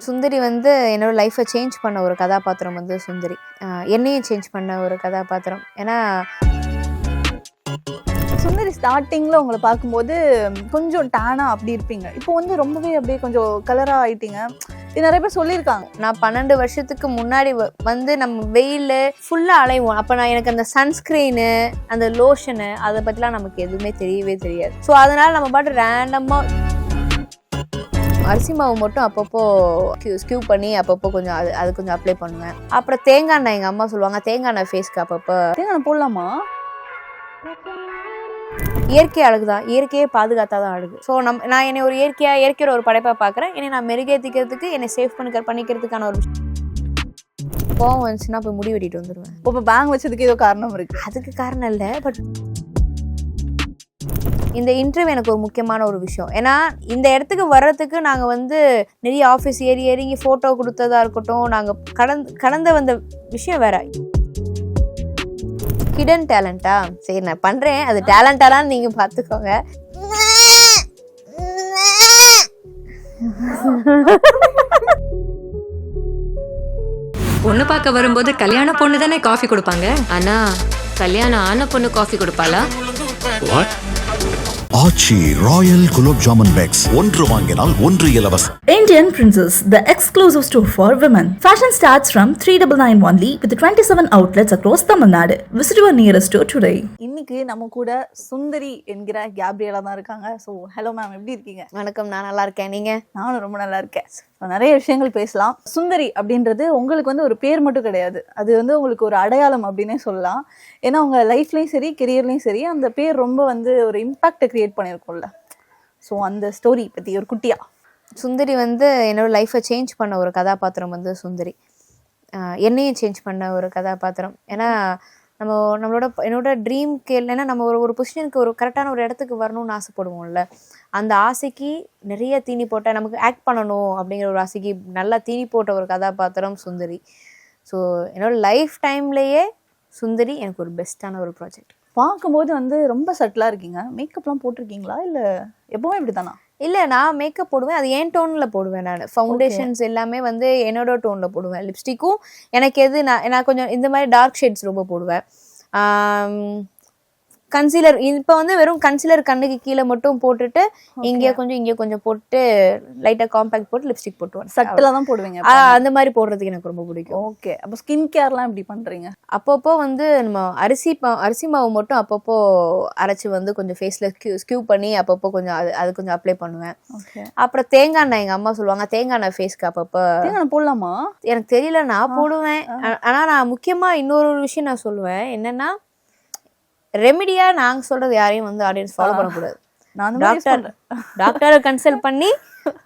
சுந்தரி வந்து என்னோட லைஃப்பை சேஞ்ச் பண்ண ஒரு கதாபாத்திரம் வந்து சுந்தரி. என்னையும் சேஞ்ச் பண்ண ஒரு கதாபாத்திரம். ஏன்னா சுந்தரி ஸ்டார்டிங்கில் உங்களை பார்க்கும்போது கொஞ்சம் டேனா அப்படி இருப்பீங்க. இப்போ வந்து ரொம்பவே அப்படியே கொஞ்சம் கலராக ஆயிட்டீங்க. இது நிறைய பேர் சொல்லியிருக்காங்க. நான் பன்னெண்டு வருஷத்துக்கு முன்னாடி வந்து நம்ம வெயில் ஃபுல்லாக அலைவோம். அப்போ நான் எனக்கு அந்த சன்ஸ்க்ரீனு அந்த லோஷனு அதை பற்றிலாம் நமக்கு எதுவுமே தெரியவே தெரியாது. ஸோ அதனால் நம்ம பாட்டு ரேண்டமாக அரிசி மாவு மட்டும் அப்பப்போ ஸ்கியூ பண்ணி அப்பப்போ கொஞ்சம் அது அது கொஞ்சம் அப்ளை பண்ணுவேன். அப்புறம் தேங்காய் எண்ணெய் எங்கள் அம்மா சொல்லுவாங்க தேங்காய் எண்ணெய் ஃபேஸ்க்கு அப்பப்போ. தேங்காய் போடலாமா? இயற்கை அழகு தான் இயற்கையே பாதுகாத்தா தான் அழகு. ஸோ நம் நான் என்னை ஒரு இயற்கையாக இயற்கையோட ஒரு படைப்பாக பார்க்குறேன் என்னை நான் மெருகேற்றிக்கிறதுக்கு என்னை சேஃப் பண்ணிக்க பண்ணிக்கிறதுக்கான ஒரு. கோவம் வந்துச்சுன்னா போய் முடி வெட்டிட்டு வந்துடுவேன் இப்போ பேங்க் வச்சதுக்கு ஏதோ காரணம் இருக்கு. அதுக்கு காரணம் இல்லை பட் இந்த இன்டர்வியூ எனக்கு ஒரு முக்கியமான ஒரு விஷயம். ஏன்னா இந்த இடத்துக்கு வர்றதுக்கு நாங்கள் வந்து நிறைய ஆஃபீஸ் ஏறி ஏறி ஃபோட்டோ கொடுத்ததா இருக்கட்டும் நாங்கள் கடந்து கடந்த வந்த விஷயம் வேற. ஹிடன் டேலண்டா சரி நான் பண்ணுறேன் அது டேலண்டாலாம் நீங்கள் பார்த்துக்கோங்க பொண்ணு பார்க்க வரும்போது கல்யாண பொண்ணு தானே காஃபி கொடுப்பாங்க? ஆனா கல்யாணம் ஆன பொண்ணு காஃபி கொடுப்பாளா? ஆச்சி ராயல் குலோப் ஜாமுன் பேக்ஸ் ஒன்று வாங்கினால் ஒன்று இலவசம் Indian Princess, the exclusive store for women. Fashion starts from 3991 only with 27 outlets across Tamil Nadu. Visit your nearest store today. இன்னைக்கு நம்ம கூட சுந்தரி என்கிற கேப்ரியலா தான் இருக்காங்க ஸோ ஹலோ மேம் எப்படி இருக்கீங்க வணக்கம் நான் நல்லா இருக்கேன் நீங்கள் நானும் ரொம்ப நல்லா இருக்கேன் நிறைய விஷயங்கள் பேசலாம். சுந்தரி அப்படின்றது உங்களுக்கு வந்து ஒரு பேர் மட்டும் கிடையாது. அது வந்து உங்களுக்கு ஒரு அடையாளம் அப்படின்னே சொல்லலாம். ஏன்னா உங்கள் லைஃப்லேயும் சரி கெரியர்லேயும் சரி அந்த பேர் ரொம்ப வந்து ஒரு இம்பாக்டை க்ரியேட் பண்ணியிருக்கோம்ல ஸோ அந்த ஸ்டோரி பற்றி ஒரு குட்டியா. சுந்தரி வந்து என்னோட லைஃப்பை சேஞ்ச் பண்ண ஒரு கதாபாத்திரம் வந்து சுந்தரி. என்னையும் சேஞ்ச் பண்ண ஒரு கதாபாத்திரம். ஏன்னா நம்ம நம்மளோட என்னோட ட்ரீம்க்கு இல்லைன்னா நம்ம ஒரு ஒரு பொசிஷனுக்கு ஒரு கரெக்டான ஒரு இடத்துக்கு வரணும்னு ஆசைப்படுவோம்ல. அந்த ஆசைக்கு நிறைய தீனி போட்ட நமக்கு ஆக்ட் பண்ணணும் அப்படிங்கிற ஒரு ஆசைக்கு நல்லா தீனி போட்ட ஒரு கதாபாத்திரம் சுந்தரி. ஸோ என்னோட லைஃப் டைம்லேயே சுந்தரி எனக்கு ஒரு பெஸ்ட்டான ஒரு ப்ராஜெக்ட் பார்க்கும்போது வந்து ரொம்ப சட்டிலாக இருக்கீங்க. மேக்கப்லாம் போட்டிருக்கீங்களா? இல்ல எப்பவுமே இப்படிதானா இல்லை நான் மேக்கப் போடுவேன். அது என் டோனில் போடுவேன் நான். ஃபவுண்டேஷன்ஸ் எல்லாமே வந்து என்னோட டோனில் போடுவேன். லிப்ஸ்டிக்கும் எனக்கு எது நான் நான் கொஞ்சம் இந்த மாதிரி டார்க் ஷேட்ஸ் ரொம்ப போடுவேன். கன்சீலர் இப்போ வந்து வெறும் கன்சீலர் கண்ணுக்கு கீழே மட்டும் போட்டுட்டு இங்கே கொஞ்சம் இங்கே கொஞ்சம் போட்டு லைட்டாக காம்பேக்ட் போட்டு லிப்ஸ்டிக் போட்டுவேன் சட்டிலா தான் போடுவீங்க அந்த மாதிரி போடுறதுக்கு எனக்கு ரொம்ப பிடிக்கும். ஓகே அப்போ ஸ்கின் கேர்லாம் எப்படி பண்றீங்க? அப்பப்போ வந்து நம்ம அரிசி அரிசி மாவு மட்டும் அப்பப்போ அரைச்சி வந்து கொஞ்சம் ஃபேஸில் ஸ்கியூ ஸ்கியூ பண்ணி அப்பப்போ கொஞ்சம் அது அது கொஞ்சம் அப்ளை பண்ணுவேன். அப்புறம் தேங்காய் எண்ணெய் எங்கள் அம்மா சொல்லுவாங்க தேங்காய் எண்ணெய் ஃபேஸ்க்கு அப்பப்போ. தேங்காய் போடலாமா? எனக்கு தெரியல நான் போடுவேன். ஆ- ஆனா நான் முக்கியமா இன்னொரு விஷயம் நான் சொல்லுவேன். என்னன்னா ரெமிடியா நாங்க சொல்றது யாரையும் வந்து ஆடியன்ஸ் ஃபாலோ பண்ணக்கூடாது. டாக்டர். டாக்டரை கன்சல்ட் பண்ணி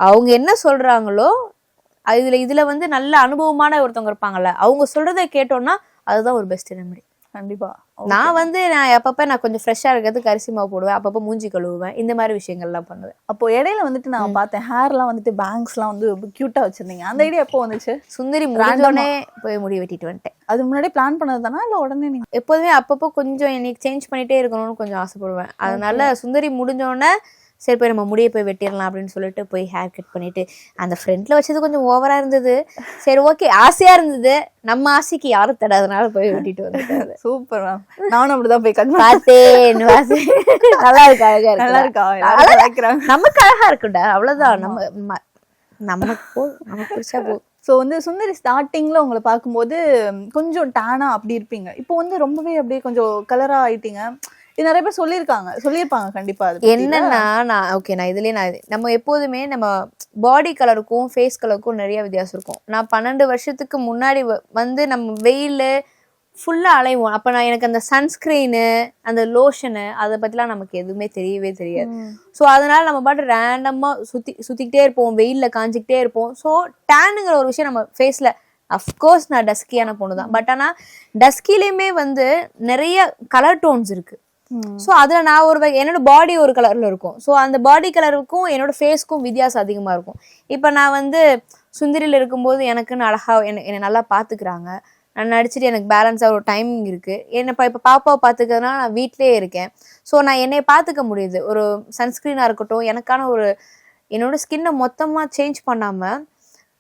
அவங்க என்ன சொல்றாங்களோ இதுல இதுல வந்து நல்ல அனுபவமான ஒருத்தவங்க இருப்பாங்கல்ல அவங்க சொல்றதை கேட்டோம்னா அதுதான் ஒரு பெஸ்ட் ரெமெடி கண்டிப்பா. நான் வந்து நான் அப்பப்ப நான் கொஞ்சம் ஃப்ரெஷ்ஷா இருக்கிறதுக்கு அரிசி மாவு போடுவேன் அப்பப்போ மூஞ்சி கழுவுவேன் இந்த மாதிரி விஷயங்கள்லாம் பண்ணுவேன். அப்போ இடையில வந்துட்டு நான் பார்த்தேன் ஹேர்லாம் வந்துட்டு பேங்க்ஸ்லாம் வந்து கியூட்டா வச்சிருந்தீங்க. அந்த ஐடியா எப்போ வந்துச்சு? சுந்தரி முடிஞ்சோடனே போய் முடி வெட்டிட்டு வந்துட்டேன். அது முன்னாடி பிளான் பண்ணது தானா இல்ல உடனே நீங்க எப்போதுமே அப்பப்போ கொஞ்சம் எனக்கு சேஞ்ச் பண்ணிட்டே இருக்கணும்னு கொஞ்சம் ஆசைப்படுவேன். அதனால சுந்தரி முடிஞ்சோடனே சரி போய் நம்ம முடியை போய் வெட்டிடலாம் அப்படின்னு சொல்லிட்டு போய் ஹேர் கட் பண்ணிட்டு அந்த ஃப்ரண்ட்ல வச்சது கொஞ்சம் ஓவரா இருந்தது. சரி ஓகே ஆசையா இருந்தது. நம்ம ஆசைக்கு யாரும் தடாதனால போய் வெட்டிட்டு வந்துட்டாரு சூப்பர் மேம் நானும் அப்படிதான் போய் கட் பார்த்தேன். நல்லா இருக்கு நல்லா இருக்கா. நமக்கு அழகா இருக்குடா அவ்வளவுதான். நம்ம நமக்கு நமக்கு பிடிச்சா போ. ஸோ வந்து சுந்தரி ஸ்டார்டிங்ல உங்களை பார்க்கும்போது கொஞ்சம் டேனா அப்படி இருப்பீங்க. இப்போ வந்து ரொம்பவே அப்படியே கொஞ்சம் கலரா ஆயிட்டீங்க. இது நிறைய பேர் சொல்லியிருக்காங்க. சொல்லியிருப்பாங்க கண்டிப்பா அது. என்னன்னா நான் ஓகே நான் இதுலயே நான் நம்ம எப்போதுமே நம்ம பாடி கலருக்கும் ஃபேஸ் கலருக்கும் நிறைய வித்தியாசம் இருக்கும். நான் பன்னெண்டு வருஷத்துக்கு முன்னாடி வ- வந்து நம்ம வெயில் ஃபுல்லாக அலைவோம். அப்போ நான் எனக்கு அந்த சன்ஸ்க்ரீனு அந்த லோஷனு அதை பற்றிலாம் நமக்கு எதுவுமே தெரியவே தெரியாது. ஸோ அதனால நம்ம பாட்டு ரேண்டமாக சுற்றி சுற்றிக்கிட்டே இருப்போம். வெயிலில் காஞ்சிக்கிட்டே இருப்போம். ஸோ டேனுங்கிற ஒரு விஷயம் நம்ம ஃபேஸில் அஃப்கோர்ஸ் நான் டஸ்கியான பொண்ணு தான் பட் ஆனால் டஸ்கிலையுமே வந்து நிறைய கலர் டோன்ஸ் இருக்குது ஸோ அதில் நான் ஒரு வகை என்னோட பாடி ஒரு கலரில் இருக்கும். ஸோ அந்த பாடி கலருக்கும் என்னோட ஃபேஸ்க்கும் வித்தியாசம் அதிகமாக இருக்கும். இப்போ நான் வந்து சுந்தரியில் இருக்கும்போது எனக்குன்னு அழகாக என்னை என்னை நல்லா பார்த்துக்கிறாங்க நான் நடிச்சுட்டு எனக்கு பேலன்ஸாக ஒரு டைமிங் இருக்குது என்னை இப்போ இப்போ பாப்பாவை பார்த்துக்கிறதுனால நான் வீட்டிலேயே இருக்கேன். ஸோ நான் என்னை பார்த்துக்க முடியுது. ஒரு சன்ஸ்க்ரீனாக இருக்கட்டும் எனக்கான ஒரு என்னோட ஸ்கின்னை மொத்தமாக சேஞ்ச் பண்ணாமல்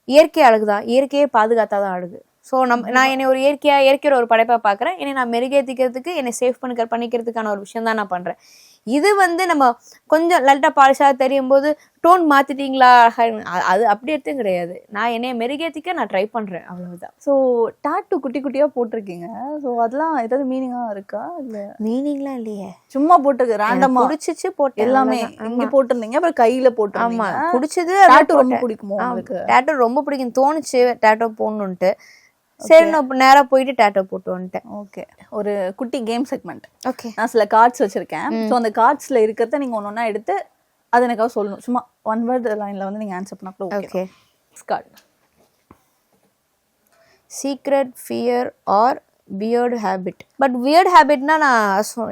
இயற்கை அழகு தான் இயற்கையே பாதுகாத்தாதான் அழகு. ஸோ நம்ம நான் என்னை ஒரு இயற்கையா இயற்கையோட ஒரு படைப்பா பார்க்குறேன் என்னை நான் மெருகேற்றிக்கிறதுக்கு என்னை சேவ் பண்ணிக்க பண்ணிக்கிறதுக்கான ஒரு விஷயம் தான் நான் பண்றேன். இது வந்து நம்ம கொஞ்சம் லைட்டாக பாலிஷாக தெரியும் போது டோன் மாத்திட்டீங்களா? அ- அது அப்படி எடுத்தும் கிடையாது. நான் என்னைய மெருகேற்றிக்க நான் ட்ரை பண்றேன். அவ்வளவுதான். ஸோ டாட்டு குட்டி குட்டியா போட்டிருக்கீங்க. ஸோ அதெல்லாம் ஏதாவது மீனிங்கா இருக்கா? இல்ல? மீனிங்லாம் இல்லையே. சும்மா போட்டு ரேண்டமா பிடிச்சிச்சு போட்டேன். எல்லாமே. இங்க. போட்டிருந்தீங்க அப்புறம் கையில ஆமா. போட்டிருந்தீங்க பிடிச்சது டாட்டு ரொம்ப பிடிக்குமோ உங்களுக்கு? டேட்டோ ரொம்ப பிடிக்கும். தோணுச்சு டேட்டோ போடணுன்ட்டு சரி நான் இப்ப நேரா போயிட்டு டேட்டோ போட்டு வந்துட்டேன். ஓகே ஒரு குட்டி கேம் செக்மெண்ட் ஓகே நான் சில கார்ட்ஸ் வச்சிருக்கேன். ஸோ அந்த கார்ட்ஸ்ல இருக்கிறத நீங்க ஒன்று ஒன்றா எடுத்து அது எனக்காக சொல்லணும். சும்மா ஒன் வேர்ட் லைன்ல வந்து நீங்க ஆன்சர் பண்ணா கூட okay card secret fear or weird habit but weird ஹேபிட்னா நான்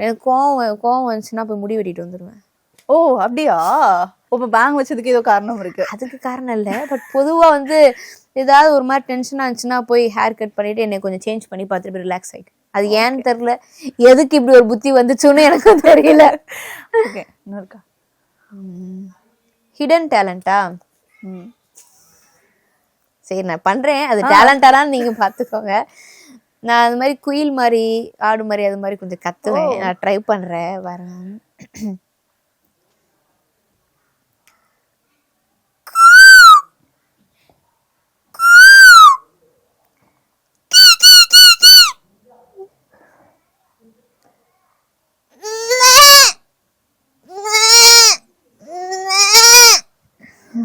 எனக்கு கோவம் கோவம் வந்துச்சுன்னா போய் முடி வெட்டிட்டு வந்துடுவேன் ஓ அப்படியா? இப்போ பேங்க் வச்சதுக்கு ஏதோ காரணம் இருக்கு. அதுக்கு காரணம் இல்லை. பட் பொதுவா வந்து ஏதாவது ஒரு மாதிரி டென்ஷனாக இருந்துச்சுன்னா போய் ஹேர் கட் பண்ணிட்டு என்னை கொஞ்சம் சேஞ்ச் பண்ணி பார்த்துட்டு ரிலாக்ஸ் ஆகிட்டு அது ஏன்னு தெரில எதுக்கு இப்படி ஒரு புத்தி வந்துச்சுன்னு எனக்கு தெரியல. ஓகே இன்னொருக்கா. ஹிடன் டேலண்டா சரி நான் பண்றேன். அது டேலண்டாலாம் நீங்க பாத்துக்கோங்க நான் அது மாதிரி குயில் மாதிரி ஆடு மாதிரி அது மாதிரி கொஞ்சம் கத்துவேன். நான் ட்ரை பண்றேன். வரேன்.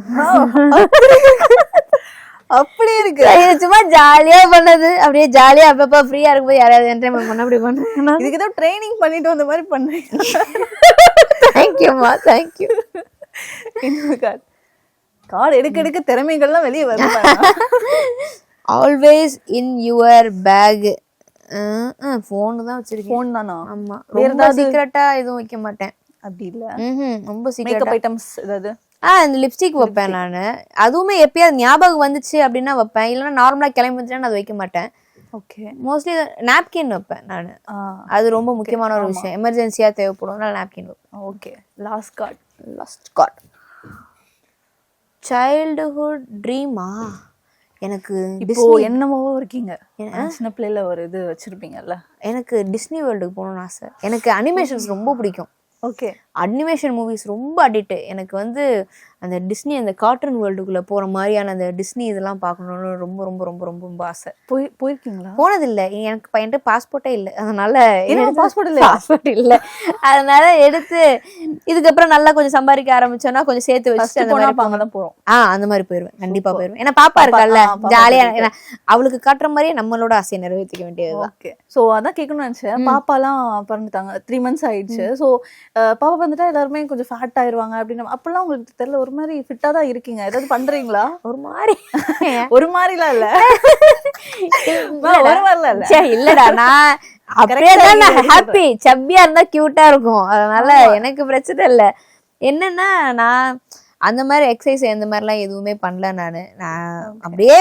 அப்படியே இருக்கு. சும்மா ஜாலியா பண்ணது. அப்படியே ஜாலியா அப்பப்ப ஃப்ரீயா இருக்கும்போது யாராவது என்டர்டைன்மெண்ட் பண்ண அப்படி பண்றேன் இதுக்கு ஏதோ ட்ரைனிங் பண்ணிட்டு வந்த மாதிரி பண்றீங்க தேங்க்யூம்மா தேங்க்யூ கார்டு கார்டு எடுக்க எடுக்க திறமைகள்லாம் வெளியே பாருங்க. Always in your bag phone தான் வச்சிருக்கேன். ஃபோன் தானா? ஆமா. ரொம்ப ஏதாவது சீக்கிரட்டா எதுவும் வைக்க மாட்டேன். அப்படி இல்ல. ரொம்ப சீக்கிரட்டா ஐட்டம்ஸ் ஏதாவது? ஆ இந்த லிப்ஸ்டிக் வைப்பேன் நான். அதுவுமே எப்பயாவது ஞாபகம் வந்துச்சு அப்படின்னா வைப்பேன். இல்லைன்னா நார்மலா கிளம்பி வந்துச்சுன்னா நான் அதை வைக்க மாட்டேன். ஓகே மோஸ்ட்லி நாப்கின் வைப்பேன் நான். அது ரொம்ப முக்கியமான ஒரு விஷயம். எமர்ஜென்சியா தேவைப்படும். அதனால நாப்கின் வைப்பேன். Okay last card last card childhood ட்ரீமா எனக்கு இப்போ என்னமோ இருக்கீங்க. சின்ன பிள்ளைல ஒரு இது வச்சிருப்பீங்கல்ல. எனக்கு டிஸ்னி வேர்ல்டுக்கு போகணும்னு ஆசை. எனக்கு அனிமேஷன்ஸ் ரொம்ப பிடிக்கும். ஓகே. அனிமேஷன் மூவிஸ் ரொம்ப அடிக்ட். எனக்கு வந்து அந்த டிஸ்னி அந்த கார்ட்டூன் வேர்ல்டுக்குள்ள போற மாதிரியான அந்த டிஸ்னி இதெல்லாம் பார்க்கணும்னு ரொம்ப ரொம்ப ரொம்ப ரொம்ப ரொம்ப ஆசை. போய் போயிருக்கீங்களா? போனதில்லை. எனக்கு பையன்ட்டு பாஸ்போர்ட்டே இல்லை. அதனால என்ன passport இல்லையா? பாஸ்போர்ட் இல்லை. அதனால எடுத்து இதுக்கப்புறம் நல்லா கொஞ்சம் சம்பாதிக்க ஆரம்பிச்சோன்னா கொஞ்சம் சேர்த்து ஃபர்ஸ்ட் அந்த மாதிரி அப்ப அங்கதான் போறோம். ஆ அந்த மாதிரி போயிருவேன். கண்டிப்பா போயிருவேன். ஏன்னா பாப்பா இருக்கல்ல. ஆ, பாப்பா ஜாலியா இருக்கு. ஏன்னா அவளுக்கு காட்டுற மாதிரியே நம்மளோட ஆசையை நிறைவேற்றிக்க வேண்டியதுதான். ஓகே சோ அதான் கேட்கணும்னு நினைச்சேன். பாப்பாலாம் பிறந்துட்டாங்க. த்ரீ மந்த்ஸ் ஆயிடுச்சு. சோ பாப்பா வந்துட்டா எல்லாருமே கொஞ்சம் ஃபேட் ஆயிருவாங்க அப்படின்னு. அப்பெல்லாம் உங்களுக்கு தெரியல ஒரு மாதிரி ஃபிட்டா தான் இருக்கீங்க. ஏதாவது பண்றீங்களா? ஒரு மாதிரி. ஒரு மாதிரிலாம் இல்ல. ஒரு மாதிரிலாம் இல்ல. இல்லடா நான் அப்படியே தான். ஹாப்பி சப்பியா இருந்தா கியூட்டா இருக்கும். அதனால எனக்கு பிரச்சனை இல்ல. என்னன்னா நான் அந்த மாதிரி எக்ஸசைஸ் அந்த மாதிரிலாம் எதுவுமே பண்ணல நானு. நான் அப்படியே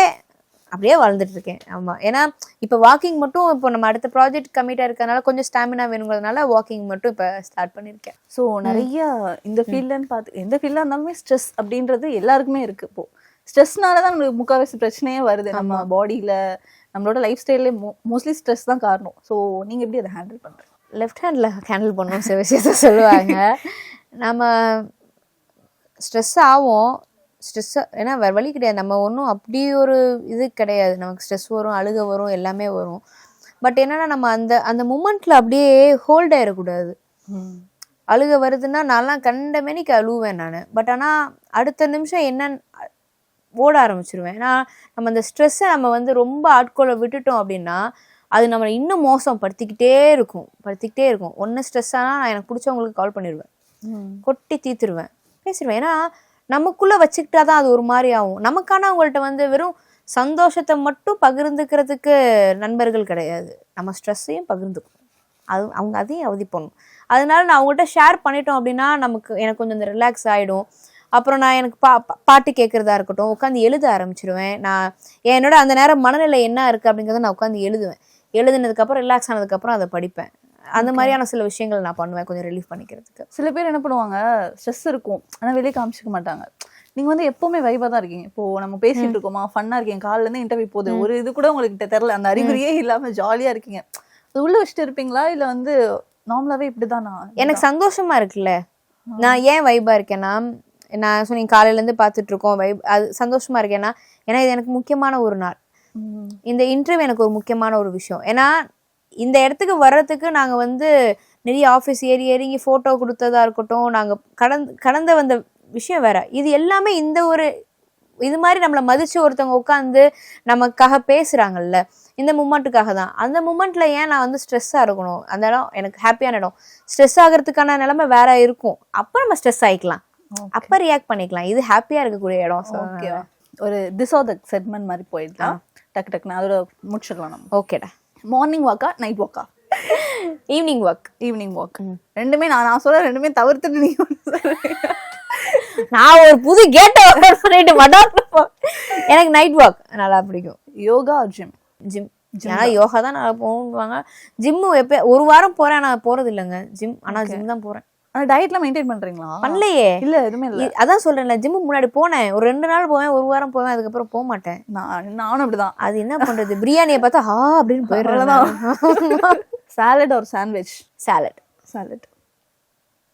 அப்படியே வளர்ந்துட்டு இருக்கேன் ஆமா. ஏன்னா இப்போ வாக்கிங் மட்டும் இப்போ நம்ம அடுத்த ப்ராஜெக்ட் கம்மிட்டா இருக்கறனால கொஞ்சம் ஸ்டாமினா வேணுங்கிறதுனால வாக்கிங் மட்டும் இப்போ ஸ்டார்ட் பண்ணிருக்கேன். ஸோ நிறைய இந்த ஃபீல்டுன்னு பார்த்து எந்த ஃபீல்டாக இருந்தாலுமே ஸ்ட்ரெஸ் அப்படின்றது எல்லாருக்குமே இருக்கு இப்போ. ஸ்ட்ரெஸ்னால தான் நம்மளுக்கு முக்கால்வாசி பிரச்சனையே வருது. நம்ம பாடியில நம்மளோட லைஃப் ஸ்டைல்லே மோஸ்ட்லி ஸ்ட்ரெஸ் தான் காரணம். ஸோ நீங்க எப்படி அதை ஹேண்டில் பண்றீங்க? லெஃப்ட் ஹேண்டில் ஹேண்டில் பண்ணணும் சில விஷயத்த சொல்லுவாங்க. நம்ம ஸ்ட்ரெஸ் ஆகும் ஸ்ட்ரெஸ் ஏன்னா வேறு வழி கிடையாது. நம்ம ஒன்றும் அப்படி ஒரு இது கிடையாது. நமக்கு ஸ்ட்ரெஸ் வரும் அழுக வரும் எல்லாமே வரும். பட் என்னன்னா நம்ம அந்த அந்த மூமெண்ட்ல அப்படியே ஹோல்ட் ஆயிடக்கூடாது. அழுக வருதுன்னா நான்லாம் கண்ட மேனிக்கு அழுவேன் நான். பட் ஆனால் அடுத்த நிமிஷம் என்னன்னு ஓட ஆரம்பிச்சிருவேன். ஏன்னா நம்ம அந்த ஸ்ட்ரெஸ்ஸை நம்ம வந்து ரொம்ப ஆட்கொள்ள விட்டுட்டோம் அப்படின்னா அது நம்மளை இன்னும் மோசம் படுத்திக்கிட்டே இருக்கும். படுத்திக்கிட்டே இருக்கும். ஒன்று ஸ்ட்ரெஸ் ஆனால் நான் எனக்கு பிடிச்சவங்களுக்கு கால் பண்ணிடுவேன் கொட்டி தீத்துருவேன். பேசிடுவேன் ஏன்னா நமக்குள்ளே வச்சுக்கிட்டா தான் அது ஒரு மாதிரி ஆகும். நமக்கான அவங்கள்ட்ட வந்து வெறும் சந்தோஷத்தை மட்டும் பகிர்ந்துக்கிறதுக்கு நண்பர்கள் கிடையாது. நம்ம ஸ்ட்ரெஸ்ஸையும் பகிர்ந்துக்கணும். அது அவங்க அதையும் அவதி பண்ணும் அதனால நான் அவங்கள்ட்ட ஷேர் பண்ணிட்டோம் அப்படின்னா நமக்கு எனக்கு கொஞ்சம் இந்த ரிலாக்ஸ் ஆகிடும் அப்புறம் நான் எனக்கு பா பா- பாட்டு கேட்குறதா இருக்கட்டும் உட்காந்து எழுத ஆரம்பிச்சிடுவேன் நான் என்னோட அந்த நேரம் மனநிலை என்ன இருக்குது அப்படிங்கிறத நான் உட்காந்து எழுதுவேன். எழுதுனதுக்கப்புறம் ரிலாக்ஸ் ஆனதுக்கப்புறம் அதை படிப்பேன். அந்த மாதிரியான சில விஷயங்கள் நான் பண்ணுவேன் கொஞ்சம் ரிலீஃப் பண்ணிக்கிறதுக்கு. சில பேர் என்ன பண்ணுவாங்க ஸ்ட்ரெஸ் இருக்கும் ஆனா வெளியே காமிச்சிக்க மாட்டாங்க. நீங்க வந்து எப்பவுமே வைபா தான் இருக்கீங்க. இப்போ நம்ம பேசிட்டு இருக்கோமா ஃபன்னா இருக்கீங்க காலைல இருந்து இன்டர்வியூ போகுது ஒரு இது கூட உங்களுக்கு தெரியல அந்த அறிகுறியே இல்லாம ஜாலியா இருக்கீங்க. அது உள்ள வச்சுட்டு இருப்பீங்களா இல்ல வந்து நார்மலாவே இப்படிதானா? எனக்கு சந்தோஷமா இருக்குல்ல. நான் ஏன் வைபா இருக்கேன்னா நான் சொன்னீங்க காலையில இருந்து பார்த்துட்டு இருக்கோம் வைப் அது சந்தோஷமா இருக்கேன்னா ஏன்னா இது எனக்கு முக்கியமான ஒரு நாள். இந்த இன்டர்வியூ எனக்கு ஒரு முக்கியமான ஒரு விஷயம். ஏன்னா இந்த இடத்துக்கு வர்றதுக்கு நாங்க வந்து நிறைய ஆஃபீஸ் ஏறி இறங்கி ஃபோட்டோ கொடுத்ததா இருக்கட்டும் நாங்க கடந்து கடந்த வந்த விஷயம் வேற. இது எல்லாமே இந்த ஒரு இது மாதிரி நம்மளை மதிச்சு ஒருத்தவங்க உட்காந்து நமக்காக பேசுறாங்கல்ல. இந்த மூமெண்ட்டுக்காக தான். அந்த மூமெண்ட்ல ஏன் நான் வந்து ஸ்ட்ரெஸ்ஸாக இருக்கணும்? அந்த இடம் எனக்கு ஹாப்பியான இடம். ஸ்ட்ரெஸ் ஆகிறதுக்கான நிலைமை வேற இருக்கும். அப்போ நம்ம ஸ்ட்ரெஸ் ஆயிக்கலாம். அப்போ ரியாக்ட் பண்ணிக்கலாம். இது ஹாப்பியா இருக்கக்கூடிய இடம். ஓகே ஒரு திஸ் ஆர் த செக்மெண்ட் மாதிரி போயிடலாம். டக்கு டக்குன்னு அதோட முடிச்சிடலாம் நம்ம. ஓகேடா மார்னிங் வாக்கா நைட் வாக்கா ஈவினிங் ஒர்க் ஈவினிங் வாக் ரெண்டுமே நான் நான் சொல்ல ரெண்டுமே தவிர்த்துட்டு நீங்க. நான் ஒரு புது கேட்ட ஓபன் பண்ணிட்டு எனக்கு நைட் வாக் நல்லா பிடிக்கும். யோகா ஜிம் ஜிம் ஏன்னா யோகா தான் நல்லா போவாங்க ஜிம்மு எப்ப ஒரு வாரம் போறேன் நான் போறது இல்லைங்க ஜிம் ஆனா ஜிம் தான் போறேன். ஆனா டயட்லாம் மெயின்டைன் பண்றீங்களா? பண்ணலையே. இல்ல எதுவுமே இல்ல. அதான் சொல்றேன்ல ஜிம்மு முன்னாடி போனேன். ஒரு ரெண்டு நாள் போவேன் ஒரு வாரம் போவேன் அதுக்கப்புறம் போக மாட்டேன். நான் நானும் அப்படிதான். அது என்ன பண்றது? பிரியாணியை பார்த்தா ஆ அப்படின்னு போயிடுறேன் சாலட் ஒரு சாண்ட்விச் சாலட் சாலட்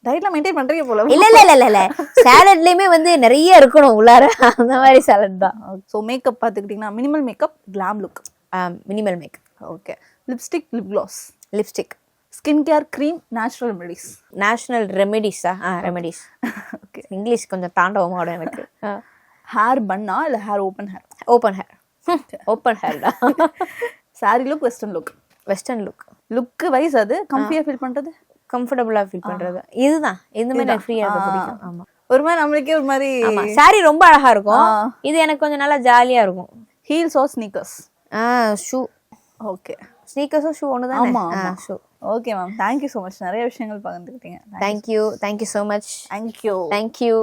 டயட்லாம் மெயின்டைன் பண்றீங்க போல. இல்ல இல்ல இல்ல இல்ல. சாலட்லயுமே வந்து நிறைய இருக்கணும் உள்ளார. அந்த மாதிரி சாலட் தான். ஸோ மேக்கப் பார்த்துக்கிட்டிங்கன்னா minimal makeup glam look minimal make okay lipstick lip gloss lipstick skin care cream natural remedies national ரெமெடிஸா ஆ ரெமெடிஸ் ஓகே இங்கிலீஷ் கொஞ்சம் தாண்டவமாவோட எனக்கு. ஹேர் பண்ணா இல்ல hair open hair open hair open hair தான். Sorry look western look western look look wise அது? கம்ஃபியா feel பண்றது? கம்ஃபர்டபுளா ஃபீல் பண்றது. இதுதான். இந்த மாதிரி எனக்கு ஃப்ரீயா இருக்க பிடிக்கும். ஆமா. ஒரு மாதிரி நம்மளுக்கே ஒரு மாதிரி சாரி ரொம்ப அழகா இருக்கும். இது எனக்கு கொஞ்சம் நல்லா ஜாலியா இருக்கும். Heels or sneakers ah shoe okay ஸ்னீக்கர்ஸும் shoe ஒன்று தானே ஆமா shoe okay ma'am thank you so much நிறைய விஷயங்கள் பகிர்ந்துக்கிட்டீங்க. Thank you thank you so much thank you thank you